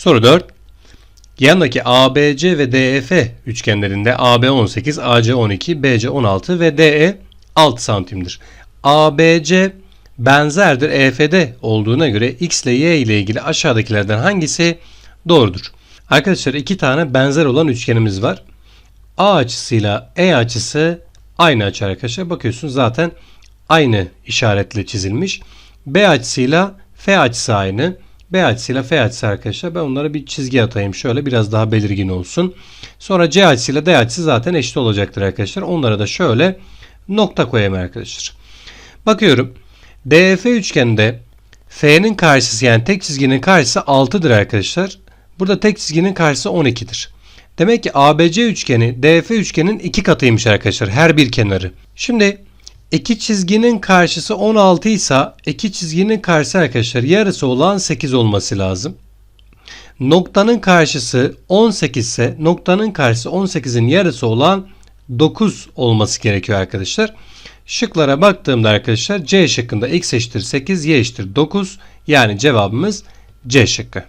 Soru 4. Yandaki ABC ve DEF üçgenlerinde AB 18, AC 12, BC 16 ve DE 6 santimdir. ABC benzerdir EF'de olduğuna göre X ile Y ile ilgili aşağıdakilerden hangisi doğrudur? Arkadaşlar iki tane benzer olan üçgenimiz var. A açısıyla E açısı aynı açı arkadaşlar. Bakıyorsunuz zaten aynı işaretle çizilmiş. B açısıyla F açısı aynı. B açısıyla F açısı arkadaşlar. Ben onlara bir çizgi atayım. Şöyle biraz daha belirgin olsun. Sonra C açısıyla D açısı zaten eşit olacaktır arkadaşlar. Onlara da şöyle nokta koyayım arkadaşlar. Bakıyorum. DF üçgeninde F'nin karşısı yani tek çizginin karşısı 6'dır arkadaşlar. Burada tek çizginin karşısı 12'dir. Demek ki ABC üçgeni DF üçgenin iki katıymış arkadaşlar her bir kenarı. Şimdi iki çizginin karşısı 16 ise iki çizginin karşısı arkadaşlar yarısı olan 8 olması lazım. Noktanın karşısı 18 ise noktanın karşısı 18'in yarısı olan 9 olması gerekiyor arkadaşlar. Şıklara baktığımda arkadaşlar C şıkkında x eşittir 8, y eşittir 9 yani cevabımız C şıkkı.